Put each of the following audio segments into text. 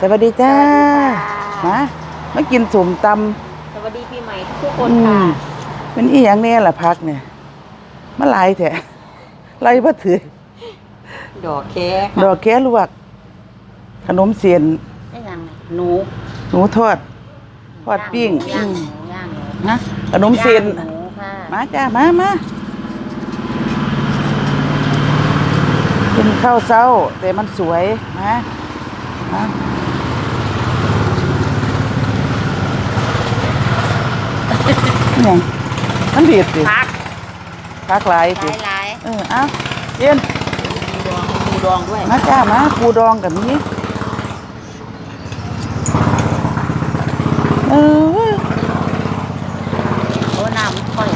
สวัสดีจ้าสวัสดีค่ะมามากินสมตสวัสดีปีใหม่ทุกำคนอืค่ะมเป็นอีหยังแน่ล่ะพักเนี่ยมาหลายแท้ไล่บ่ถือดอกแค่ดอกแก้ลวก ขนมเสียนได้ยังหนูหนูทอดทอดปิ้งย่างอืหมนูย่างหนูนะขนมเสียนย่างหนูค่ะมาจ้ามามากินข้าวเช้าแต่มันสวยมามาอห ยังมันดีดสิพักพักหลายหสิลายหลายเออเอาเย็นปูดองปูดองด้วยมาจ้ามาปูดองกับนี้เออโอ้น้ำมันค่อย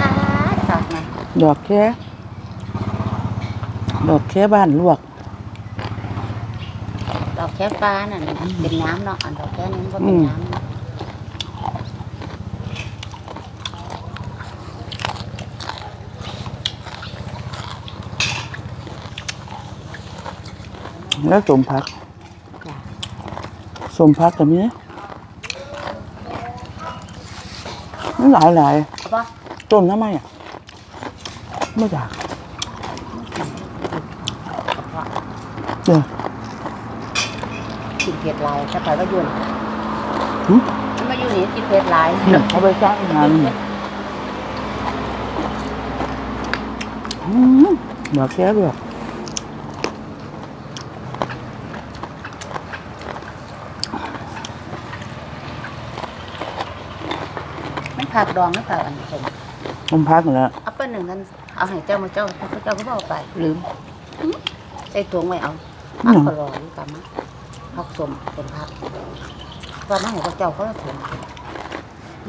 อ่าตักมาดอกแค่ดอกแค่บ้านลวกดอก แค่ฟ้าน่ะเป็นน้ำเนาะอันดอกแค่นี้มันก็เป็นอืมน้ำเนาะแล้วสมพักจ้ะสมพักกับนี้มันหลายหลายเอาปะๆต้นทำไมอะไม่อยากเดี๋ยว กินเผ็ดหลายถ้าไปก็ยุ่นหึมันมาอยู่นี่กินเผ็ดหลายเนี่ยเอาไปสร้างงานอืมดอกแค่ด้วยมันผักดองหรือเปล่าอันนี้ผมสมพักแล้วเอาเปิ้ลหนึ่งกันเอาให้เจ้ามาเจ้าพระเจ้าก็บอกไปลืมใส่ถุงไว้เอาพักก็รออยู่กันมะ พักสมเป็นพักว่ามาให้พระเจ้าเขาถุง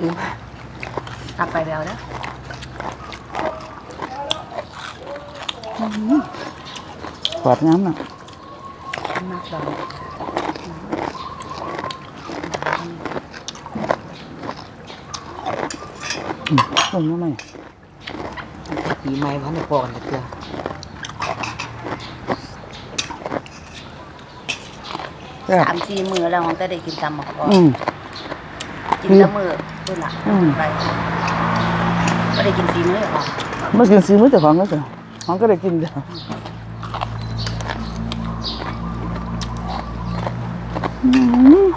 ลืมกลับไปแล้วนะกวาดน้ำอะมากดองต้นทำไหมปีใหม่พันธุ์ปอนเกือ แซ่บสามสี่มือแล้วมันก็ได้กินตำหมกกอนอืม กินละมือด้วยล่ะอืม ไปก็ได้กินสี่มื้อหรอกเมื่อกินซีมื้อเจ้าของแล้วจ้ะของก็ได้กินจ้ะอืม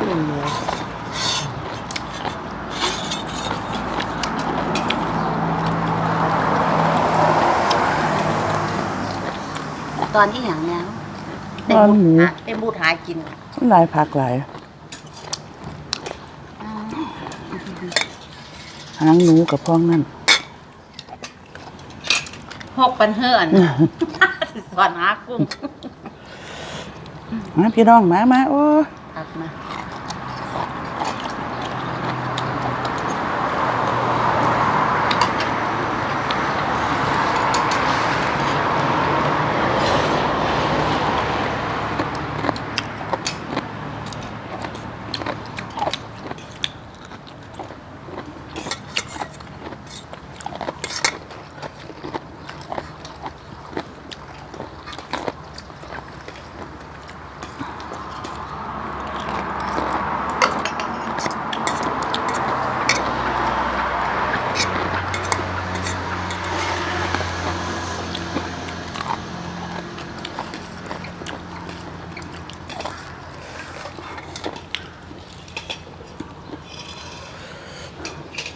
อืม ตอนที่อย่างเนี้ยเต็มบูดหาเต็มบูดหากินมันหลายผักหลายหางหนูกับพ้องนั่นหกปันเฮือนสอนหากุ้งมาพี่น้องมามาโอ้ตักมา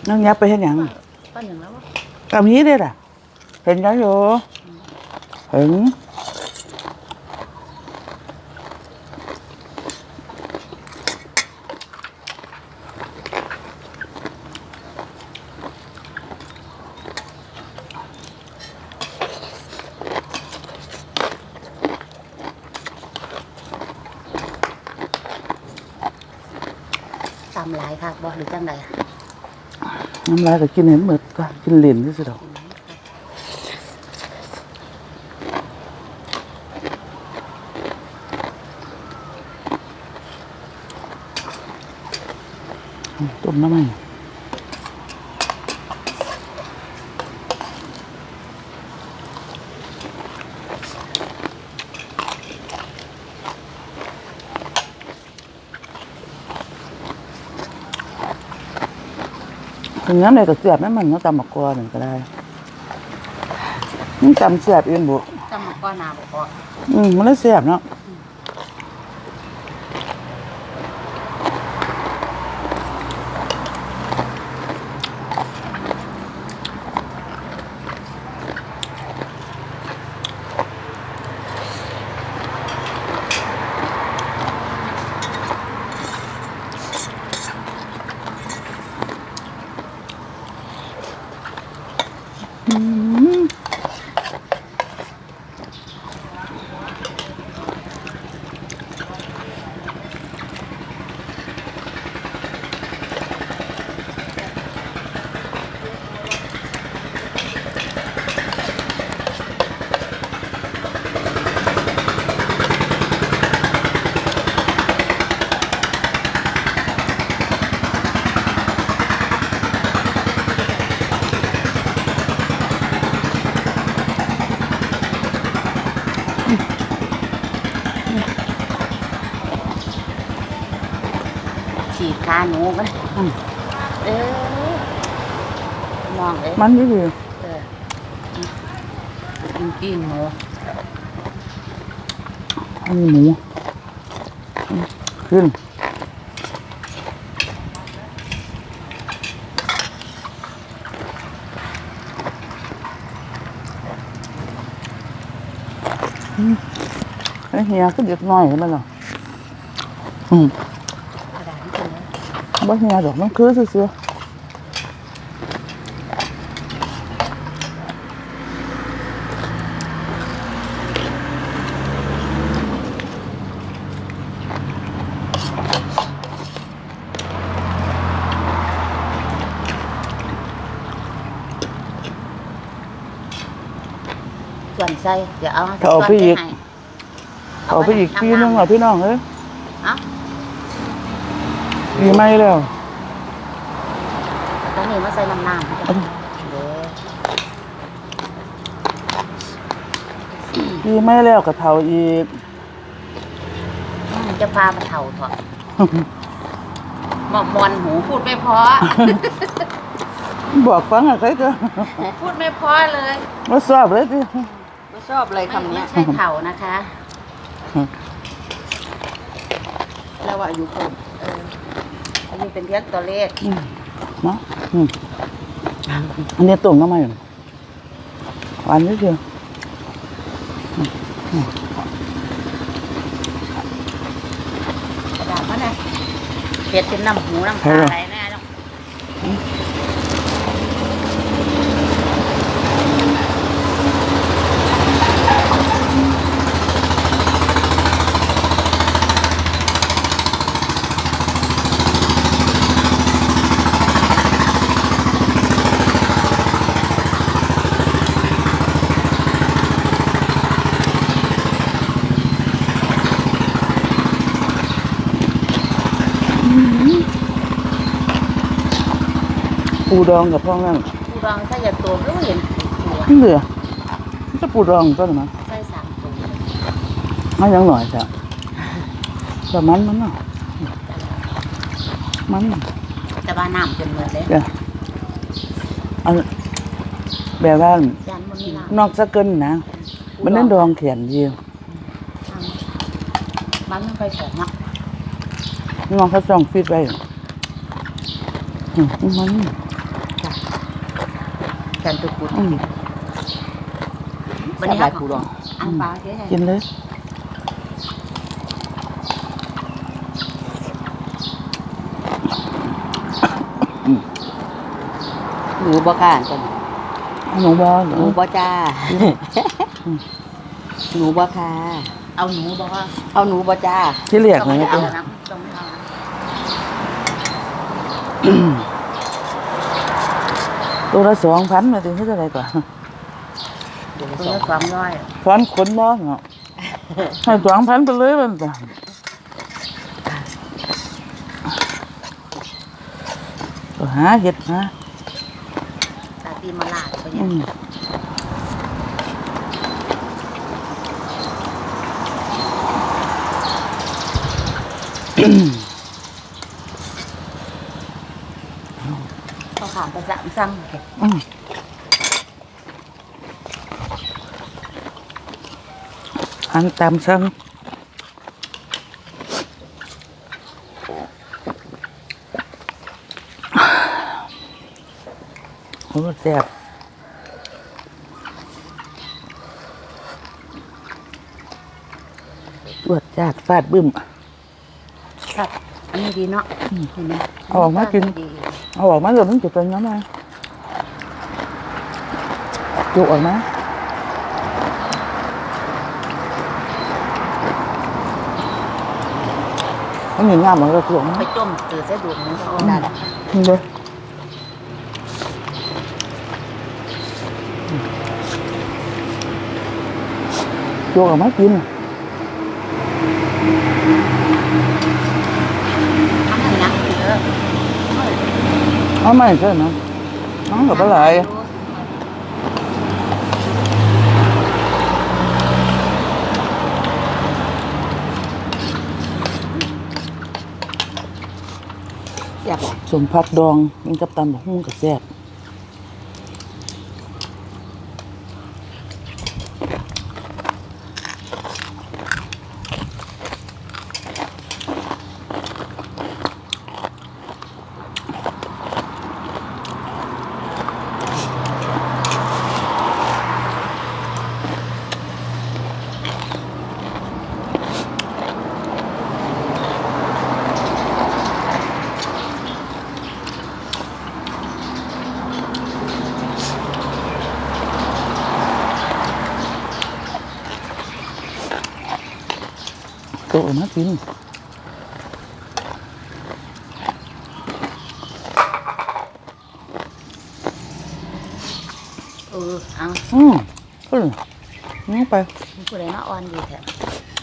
น้องยับไปเห็นหยังป้าหนึ่งแล้ววะกับนี้ได้ล่ะ เห็นยังอยู่เห็นตำหลายค่ะบอกหรือจังใด น้ำลายก็กินเห็นหมดก็กินเหรียญที่สุดอกต้มน้ำมัน ถึงนั้นเลยก็เสียบไม่มันก็ตำมะกอหนึ่งก็ได้นี่ตำเสียบเองบุจำมาก้อนหนาบุกว่าอืมมันเลยเสียบเนาะ ฉีดขาหนูมัน อืม เออ มองเลยมันนี่ดีเออกินปิ้งหมูอันนี้หมูอืมขึ้นอืมไอ้เฮียก็เด็กน้อยมันเหรออืมกระดาษที่เป็นเลยบ่เฮียดอกมันคือซื่อ ส่วนไส้เดี๋ยวเอาเอาไปอีกให้เอาไปอีกทีนึงอะพี่น้องเอ้ยเอ้าดีไหมแล้วตอนนี้มาใส่น้ำน้ำเด้อดีไหมแล้วกับเท่าอีกอืมจะพามาเถ่าเถอะหมอกมอนหูพูดไม่เพอ บอกฟังอะใครจะพูดไม่เพอเลย มาสอบเลยสิ ไม่ชอบเลยคำนี้ไม่ใช่เถ่านะคะแล้วว่าอายุเพิ่มเอออันนี้เป็นเพียงตัวเลขอืมมาอืมอันนี้ตุ่มน้ำมันหวานนิดเดียวกระดาษมันนะเผ็ดเป็นน้ำหูน้ำตาไหลแน่เนาะ ปูดองกับพ่อนั่นปูดองใส่ยาตัวรู้เห็นหัวนี่เหลือมันจะปูดองก็หรือมั้งใส่สามตัวเอายังหน่อยจ้ะแต่มันมันเนาะมันแต่ว่าน้ำจนหมดเลยเดี๋ยวอันแบบว่าจานมันมีน้นอกจากเกินนะำมันนั่นดองเขียนดีมันไม่ค่อยแข็งเนาะน้องเขาส่องฟีดไว้อืมมัน แขนตุกุดอืมวันนี้หลาเขายผู้รองอันปลาเท่าไหร่กินเลยหนูบ่ค่ะจ้ะหนูบอลหนูบ่จ้าหนูบ่ค่ะ เอาหนูบอกว่าเอาหนูบ่จ้าที่เรียกต้องนะไม่เอานะต้องไม่เอานะ ตัวละสองพันมาถึงที่เท่าไหร่ก่อนเดี๋ยวตัวสอละงสองร้อยพันขนบ่เนาะให้สองพันไปเลยมันจ้ะก็หาเห็ดหาตาตีมาลาดไปอืเนี่ยม 嗯เขาขามไปสั่งสั่งเก็บอืมอันตามสั่งโอ้แ ซ่บตรวจจาดฟาดบึ้ม ครับอันนี้ดีเนาะเห็นไหม เอาออกมากิน ดี เอาออกมาเลยมันจะเป็นยังไงจุกออกมามันมีงามมันก็จุกมา ไปต้มตือใส่ดูกมันก็เอาได้ นี่เลยจุกออกมา เอาไม่ใช่นะน้องกับอะไรเสียบบ่สมผักดองมันกับตำบักหุ่งกับแซ่บ กมากิน เออเอาอืมก็เลยนี่ไปผู้ใดมาอ่อนดีแท้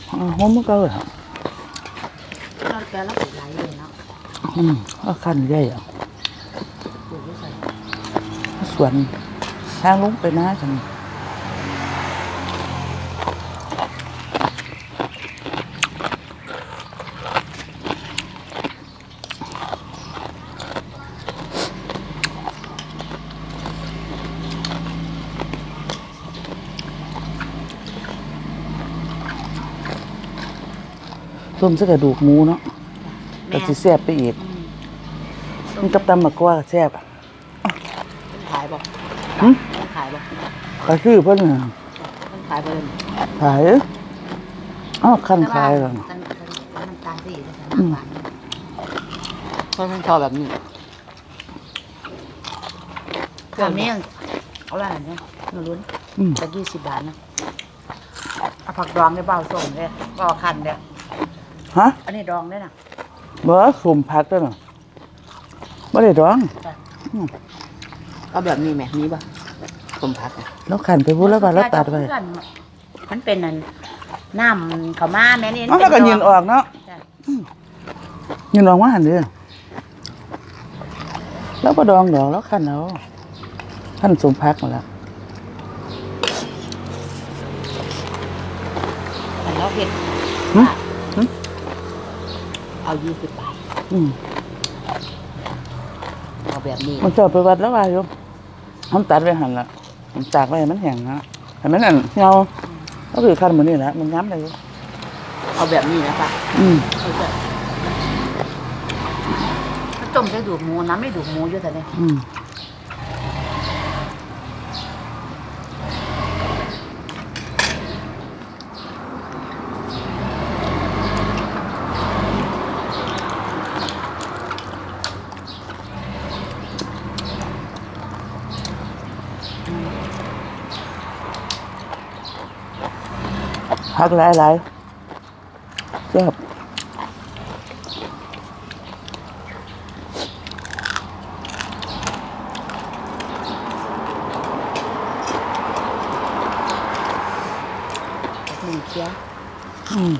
อ่าหอมมันก็เลยเราแกเราติดไหลเลยเนาะอืมก็ขั้นใหญ่อะปลูกไว้ใส่สวนทางลงไปนะจัง ต้มใส่กระดูกหมูเนาะก็สิแซ่บไปอีกมันกับตำหมักกว่าก็แซ่บอะมันขายบ่หึมันขายบ่ก็คือเพิ่นน่ะมันขายบ่เลยขายอ้าวคันขายเหรอกันกันน้ำตาลสีแล้วกันน้ำหวานเพราะมันชอบแบบนี้ตอนนี้เอาอะไรเนี่ยหนูลุ้นอืม ตะกี้สิบบาทนะเอาผักดองได้เบาส่งเลยเบาคันเลย ฮะอันนี้ดองได้น่ะบ่สมพักแล้วน่ะบ่ได้ดองเอาแบบนี้ไหมมีบ่สมพักอะแล้วขันไปพูดแล้วว่าแล้วตัดไว้มันเป็นนั่นน้ำเขาวมาแม่นี่อ๋อแล้วก็ยินออกเนาะจ้ะยินออกมาหันเด้อแล้วบ่ดองดอกแล้วขันเอาขันสมพักหมดแล้วแต่เราเห็ดหึหึ เอายี่สิบบาทอืมเอาแบบนี้มันจะเอาไปวัดแล้วว่าอยู่มันตัดไว้หันละมันตากไว้ให้มันแห้งนะให้มันนั่นเหี่ยวก็คือคันหมื้นี้แหละมันย้ำได้อยู่เอาแบบนี้นะป่ะอืมเอาแบบมันต้มได้ดูกหมูน้ำไม่ดูกหมูอยู่แต่เนี่ยอืม พักหลายหลายๆแซ่บหนึ่งเคี้ยว อืม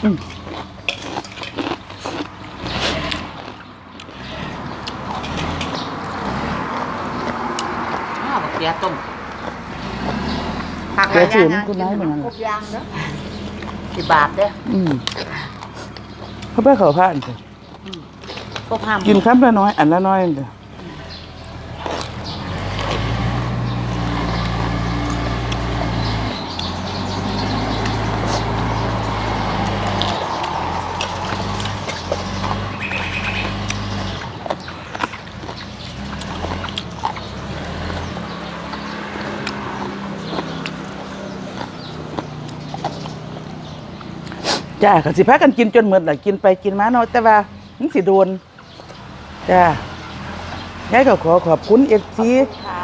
เอืม อ้าวบัก เสียต้มผักเดี๋ยวจืดคุณน้อยเหมือนกัน ครบยางเด้อสิบาทเด้ออืมเขาไปเขาผ่านเถอะครบห้าหกินคำละน้อย อันละน้อยเถอะ จ้าก็สิพากันกินจนหมดแหละกินไปกินมาเนาะแต่ว่ามันสิโดนจ้ายายก็ขอขอบคุณเอฟซีค่ะ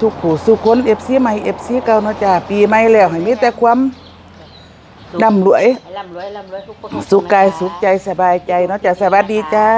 ทุกผู้สุคนเอฟซีใหม่เอฟซีเก่าเนาะจ้าปีใหม่แล้วให้มีแต่ความร่ำรวยให้ร่ำรวยร่ำรวยทุกคนสุขกายสุขใจสบายใจเนาะจ้าสวัสดีจ้า